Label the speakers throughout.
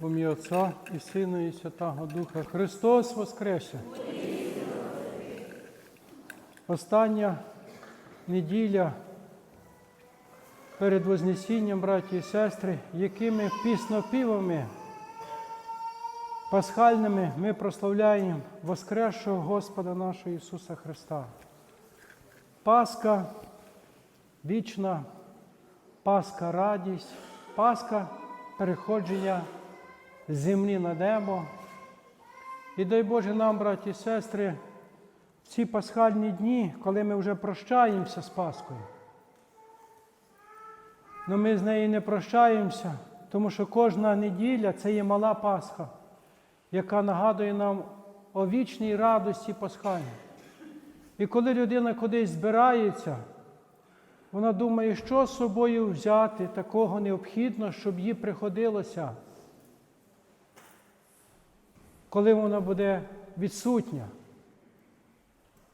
Speaker 1: В ім'я Отця і Сина, і Святого Духа. Христос Воскресе! Остання неділя перед Вознесінням, браті і сестри, якими піснопівами пасхальними ми прославляємо Воскресшого Господа нашого Ісуса Христа. Пасха вічна, Пасха радість, Пасха переходження з землі на небо. І дай Боже нам, браті і сестри, в ці пасхальні дні, коли ми вже прощаємося з Пасхою. але ми з нею не прощаємося, тому що кожна неділя це є мала Пасха, яка нагадує нам о вічній радості пасхальній. І коли людина кудись збирається, вона думає, що з собою взяти такого необхідно, щоб їй приходилося, коли вона буде відсутня.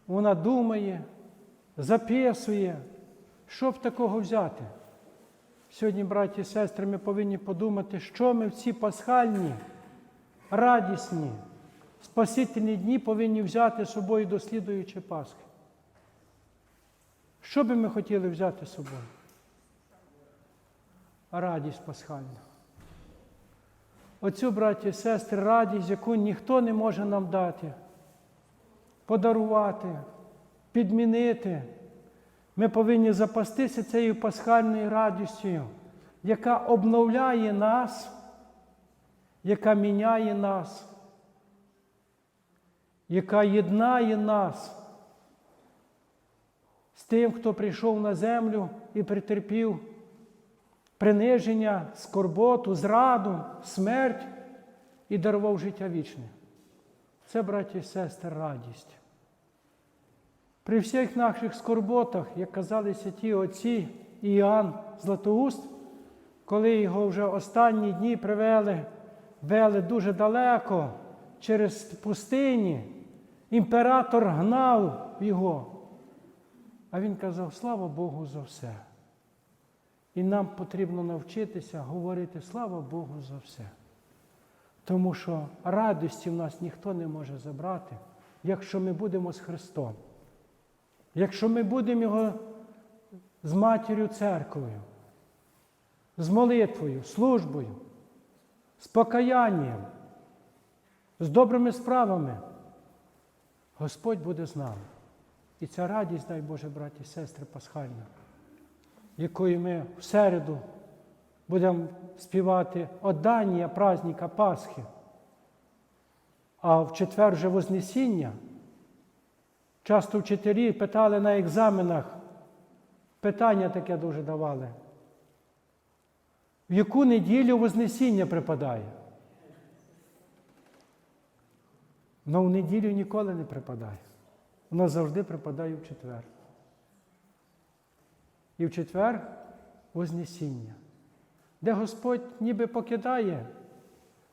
Speaker 1: Вона думає, записує, що б такого взяти. Сьогодні, браті і сестри, ми повинні подумати, що ми в ці пасхальні, радісні, спасительні дні повинні взяти з собою до слідуючої Пасхи. Що би ми хотіли взяти з собою? Радість пасхальна. Оцю, браті і сестри, радість, яку ніхто не може нам дати, подарувати, підмінити. Ми повинні запастися цією пасхальною радістю, яка обновляє нас, яка міняє нас, яка єднає нас з тим, хто прийшов на землю і претерпів приниження, скорботу, зраду, смерть і дарував життя вічне. Це, браті і сестри, радість. При всіх наших скорботах, як казали святі отці Іоанн Златоуст, коли його вже останні дні привели, вели дуже далеко через пустині, імператор гнав його. А він казав, слава Богу за все. І нам потрібно навчитися говорити слава Богу за все. Тому що радості в нас ніхто не може забрати, якщо ми будемо з Христом. Якщо ми будемо Його з матір'ю церквою, з молитвою, службою, з покаянням, з добрими справами, Господь буде з нами. І ця радість, дай Боже, браті і сестри, пасхальна, якою ми в середу будемо співати оддання праздника Пасхи, а в четвер вже Вознесіння. Часто вчителі питали на екзаменах, питання таке дуже давали. В яку неділю Вознесіння припадає? Ну в неділю ніколи не припадає. Воно завжди припадає в четвер. І в четвер Вознесіння, де Господь ніби покидає,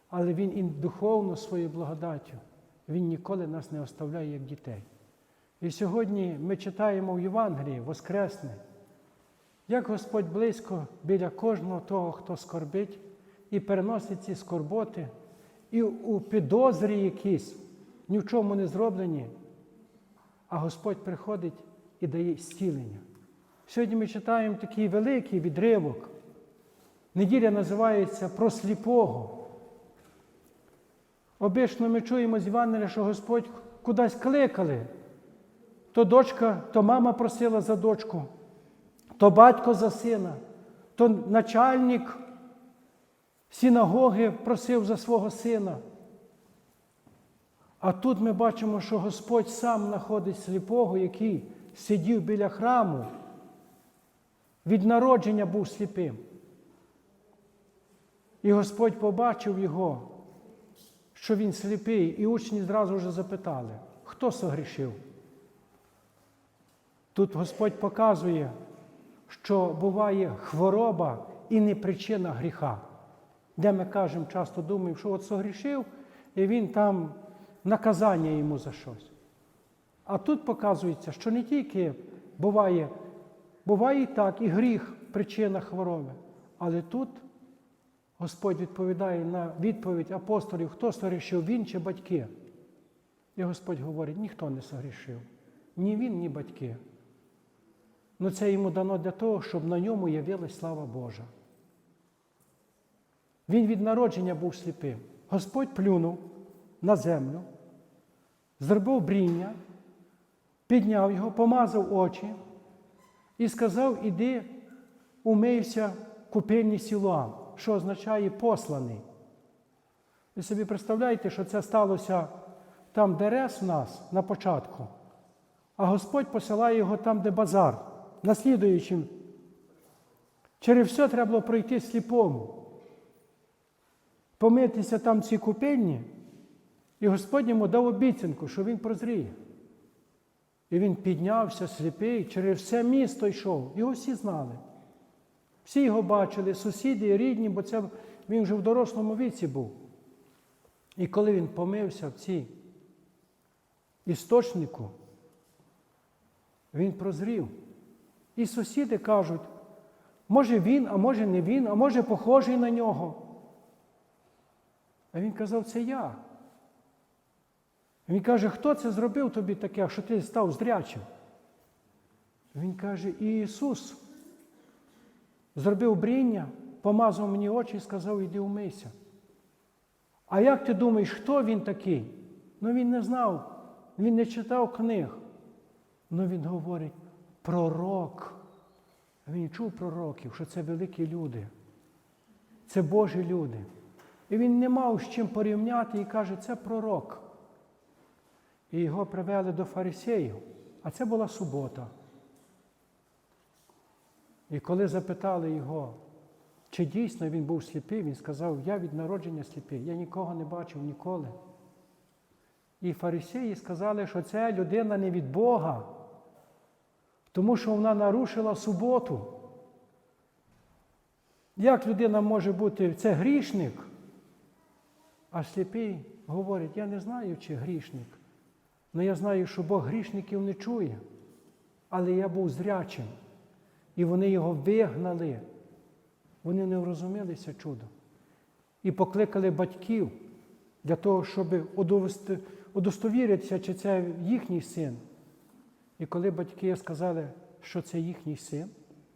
Speaker 1: але Він і духовно своєю благодаттю, Він ніколи нас не оставляє як дітей. І сьогодні ми читаємо в Євангелії Воскресне, як Господь близько біля кожного того, хто скорбить, і переносить ці скорботи, і у підозрі якісь ні в чому не зроблені, а Господь приходить і дає зцілення. Сьогодні ми читаємо такий великий відривок. Неділя називається про сліпого. Обично ми чуємо з Євангелія, що Господь кудись кликали. То дочка, то мама просила за дочку, то батько за сина, то начальник синагоги просив за свого сина. А тут ми бачимо, що Господь сам знаходить сліпого, який сидів біля храму, від народження був сліпим. І Господь побачив його, що він сліпий, і учні зразу вже запитали, хто согрішив? Тут Господь показує, що буває хвороба і не причина гріха. Де ми кажемо, часто думаємо, що от согрішив, і він там наказання йому за щось. А тут показується, що не тільки буває, буває і так, і гріх причина хвороби, але тут Господь відповідає на відповідь апостолів, хто согрішив, він чи батьки. І Господь говорить, ніхто не согрішив. Ні він, ні батьки. Ну це йому дано для того, щоб на ньому явилась слава Божа. Він від народження був сліпим. Господь плюнув на землю, зробив бріння, підняв його, помазав очі і сказав: Іди, умийся в купельні Сілуан, що означає посланий. Ви собі представляєте, що це сталося там, де рес в нас на початку, а Господь посилає його там, де базар, наслідуючим. Через все треба було пройти сліпому. Помитися там в цій купельні, і Господь йому дав обіцянку, що він прозріє. І він піднявся сліпий, через все місто йшов. Його всі знали. Всі його бачили, сусіди рідні, бо це він вже в дорослому віці був. І коли він помився в цій істочнику, він прозрів. І сусіди кажуть, може він, а може не він, а може похожий на нього. А він казав, це я. Він каже, хто це зробив тобі таке, що ти став зрячим? Він каже, Ісус зробив бріння, помазав мені очі і сказав, іди умийся. А як ти думаєш, хто він такий? Ну він не знав, він не читав книг. Ну він говорить, пророк. Він чув пророків, що це великі люди, це Божі люди. І він не мав з чим порівняти і каже, це пророк. І його привели до фарисеїв, а це була субота. І коли запитали його, чи дійсно він був сліпий, він сказав, я від народження сліпий, я нікого не бачив ніколи. І фарисеї сказали, що ця людина не від Бога, тому що вона нарушила суботу. Як людина може бути, це грішник? А сліпий говорить, я не знаю, чи грішник. Але я знаю, що Бог грішників не чує. Але я був зрячим. І вони його вигнали. Вони не врозумілися чудо. І покликали батьків для того, щоб удостовіритися, чи це їхній син. І коли батьки сказали, що це їхній син,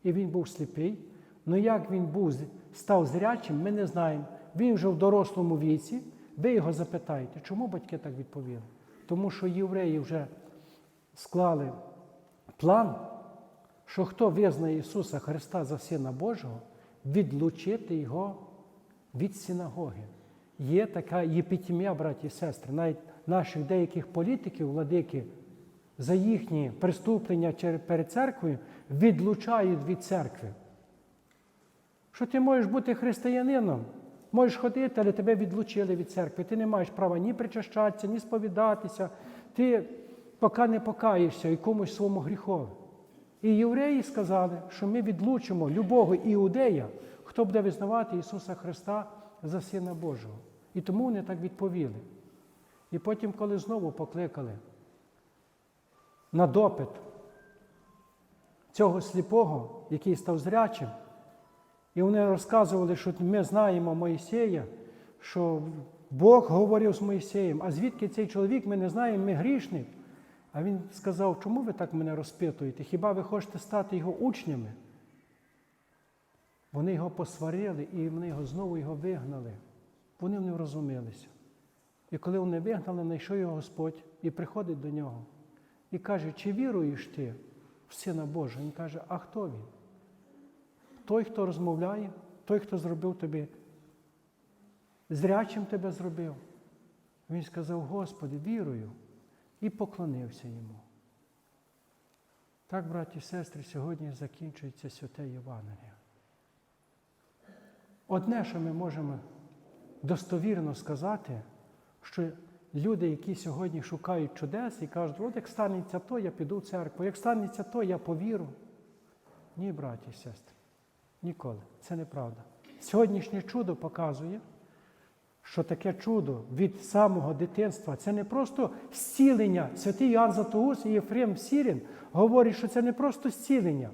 Speaker 1: і він був сліпий, ну як він був, став зрячим, ми не знаємо. Він вже в дорослому віці, ви його запитаєте, чому батьки так відповіли? Тому що євреї вже склали план, що хто визнає Ісуса Христа за Сина Божого, відлучити Його від синагоги. Є така єпітімія, браті і сестри, навіть наших деяких політиків, владики, за їхні преступлення перед церквою відлучають від церкви. Що ти можеш бути християнином, можеш ходити, але тебе відлучили від церкви. Ти не маєш права ні причащатися, ні сповідатися. Ти поки не покаєшся якомусь своєму гріхові. І євреї сказали, що ми відлучимо любого іудея, хто буде визнавати Ісуса Христа за Сина Божого. І тому вони так відповіли. І потім, коли знову покликали на допит цього сліпого, який став зрячим, і вони розказували, що ми знаємо Моїсея, що Бог говорив з Моїсеєм, а звідки цей чоловік ми не знаємо, ми грішник. А він сказав, чому ви так мене розпитуєте? Хіба ви хочете стати його учнями? Вони його посварили і вони його знову його вигнали. Вони не врозумілися. І коли вони вигнали, знайшов його Господь і приходить до нього і каже, чи віруєш ти в Сина Божого? Він каже, а хто він? Той, хто розмовляє, той, хто зробив тобі, зрячим тебе зробив. Він сказав, Господи, вірую, і поклонився йому. Так, браті і сестри, сьогодні закінчується святе Євангеліє. Одне, що ми можемо достовірно сказати, що люди, які сьогодні шукають чудес і кажуть, от як станеться то, я піду в церкву, як станеться то, я повіру. Ні, браті і сестри, ніколи. Це неправда. Сьогоднішнє чудо показує, що таке чудо від самого дитинства це не просто зцілення. Святий Іоанн Златоуст і Єфрем Сірін говорять, що це не просто зцілення,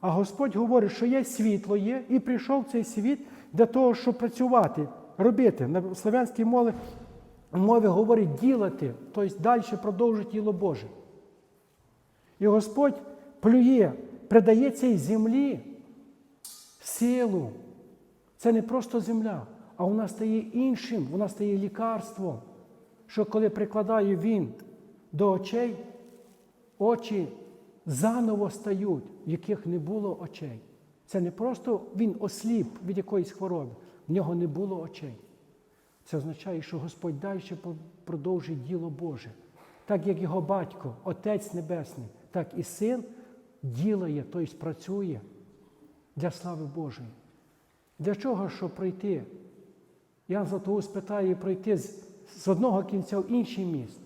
Speaker 1: а Господь говорить, що є світло є, і прийшов цей світ для того, щоб працювати, робити. На славянській мові, мові говорить ділати, тобто далі продовжити діло Боже. І Господь плює, придає цій землі силу. Це не просто земля, а вона стає іншим, вона стає лікарством. Що коли прикладає він до очей, очі заново стають, в яких не було очей. Це не просто він осліп від якоїсь хвороби, в нього не було очей. Це означає, що Господь далі продовжить діло Боже. Так як його батько, Отець Небесний, так і син ділає, тобто працює для слави Божої. Для чого, щоб пройти? Ян Златоуст питає пройти з, з одного кінця в інший міст.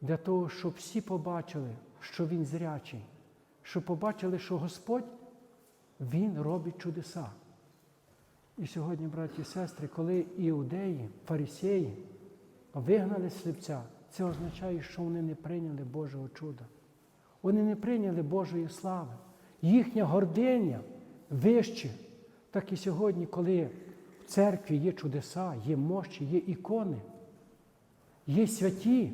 Speaker 1: Для того, щоб всі побачили, що він зрячий, щоб побачили, що Господь Він робить чудеса. І сьогодні, браті і сестри, коли іудеї, фарисеї вигнали сліпця, це означає, що вони не прийняли Божого чуда. Вони не прийняли Божої слави. Їхня гординя вище. Так і сьогодні, коли в церкві є чудеса, є мощі, є ікони, є святі,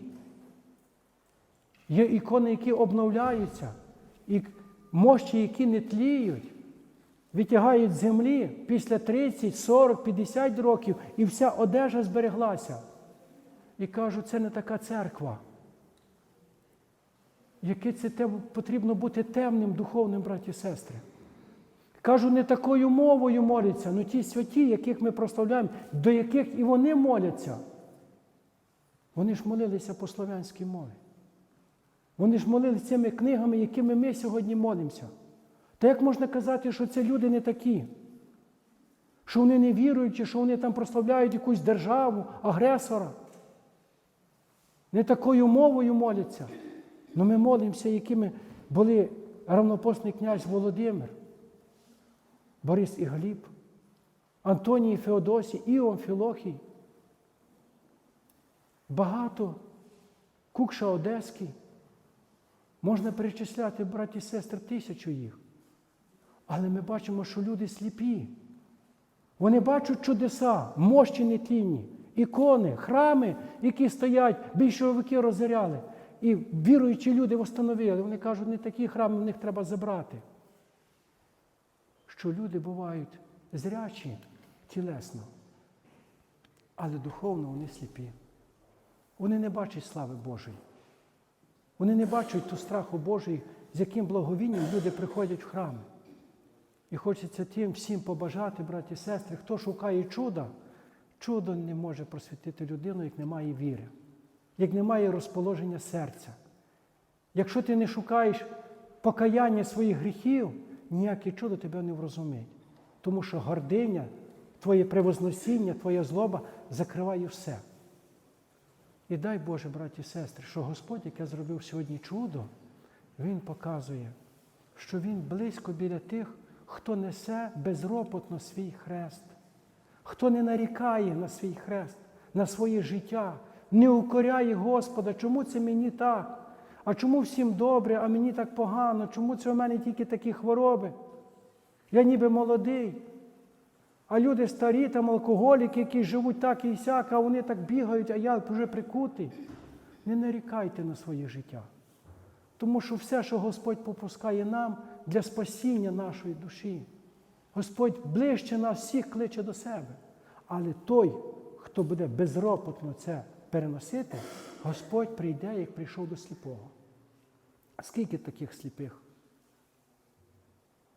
Speaker 1: є ікони, які обновляються, і мощі, які не тліють, витягають землі після 30, 40, 50 років, і вся одежа збереглася. І кажуть, це не така церква. Яке це потрібно бути темним, духовним, браті і сестри. Кажу, не такою мовою моляться, ну ті святі, яких ми прославляємо, до яких і вони моляться. Вони ж молилися по слов'янській мові. Вони ж молилися цими книгами, якими ми сьогодні молимося. Та як можна казати, що це люди не такі? Що вони не віруючі, що вони там прославляють якусь державу, агресора? Не такою мовою моляться. Ну ми молимося, якими були равнопосний князь Володимир, Борис і Гліб, Антоній Феодосій, Іон Філохій. Багато Кукша Одеський. Можна перечисляти, браті і сестри, тисячу їх. Але ми бачимо, що люди сліпі. Вони бачать чудеса, мощі нетлінні, ікони, храми, які стоять, більшовики розоряли. І віруючі люди встановили. Вони кажуть, не такі храми в них треба забрати. Що люди бувають зрячі тілесно, але духовно вони сліпі. Вони не бачать слави Божої. Вони не бачать ту страху Божий, з яким благовінням люди приходять в храми. І хочеться тим всім побажати, браті і сестри, хто шукає чуда, чудо не може просвітити людину, як немає віри, як немає розположення серця. Якщо ти не шукаєш покаяння своїх гріхів, ніяке чудо тебе не врозумить. Тому що гординя, твоє превозносіння, твоя злоба закриває все. І дай Боже, браті і сестри, що Господь, яке зробив сьогодні чудо, Він показує, що Він близько біля тих, хто несе безропотно свій хрест, хто не нарікає на свій хрест, на своє життя, не укоряє Господа, чому це мені так? А чому всім добре, а мені так погано? Чому це у мене тільки такі хвороби? Я ніби молодий. А люди старі, там алкоголіки, які живуть так і сяк, а вони так бігають, а я вже прикутий. Не нарікайте на своє життя. Тому що все, що Господь попускає нам для спасіння нашої душі. Господь ближче нас всіх кличе до себе. Але той, хто буде безропотно це переносити, Господь прийде, як прийшов до сліпого. Скільки таких сліпих?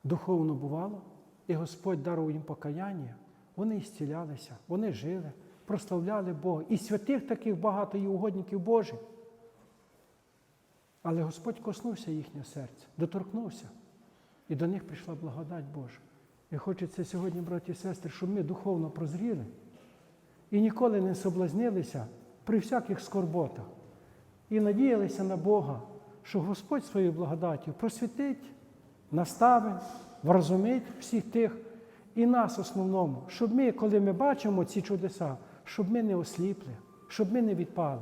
Speaker 1: Духовно бувало, і Господь дарував їм покаяння, вони зцілялися, вони жили, прославляли Бога. І святих таких багато і угодників Божих. Але Господь коснувся їхнього серця, доторкнувся. І до них прийшла благодать Божа. І хочеться сьогодні, браті і сестри, щоб ми духовно прозріли і ніколи не соблазнилися при всяких скорботах. І надіялися на Бога, що Господь своєю благодаттю просвітить, наставить, вразумить всіх тих і нас основному, щоб ми, коли ми бачимо ці чудеса, щоб ми не осліпли, щоб ми не відпали.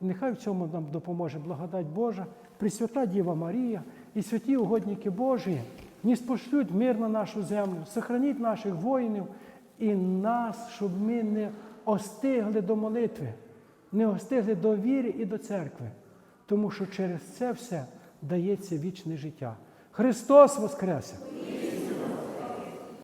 Speaker 1: І нехай в цьому нам допоможе благодать Божа, Пресвята Діва Марія і святі угодники Божі, ні спошлють мир на нашу землю, сохраніть наших воїнів і нас, щоб ми не остигли до молитви, не остигли до віри і до церкви. Тому що через це все дається вічне життя. Христос Воскресе!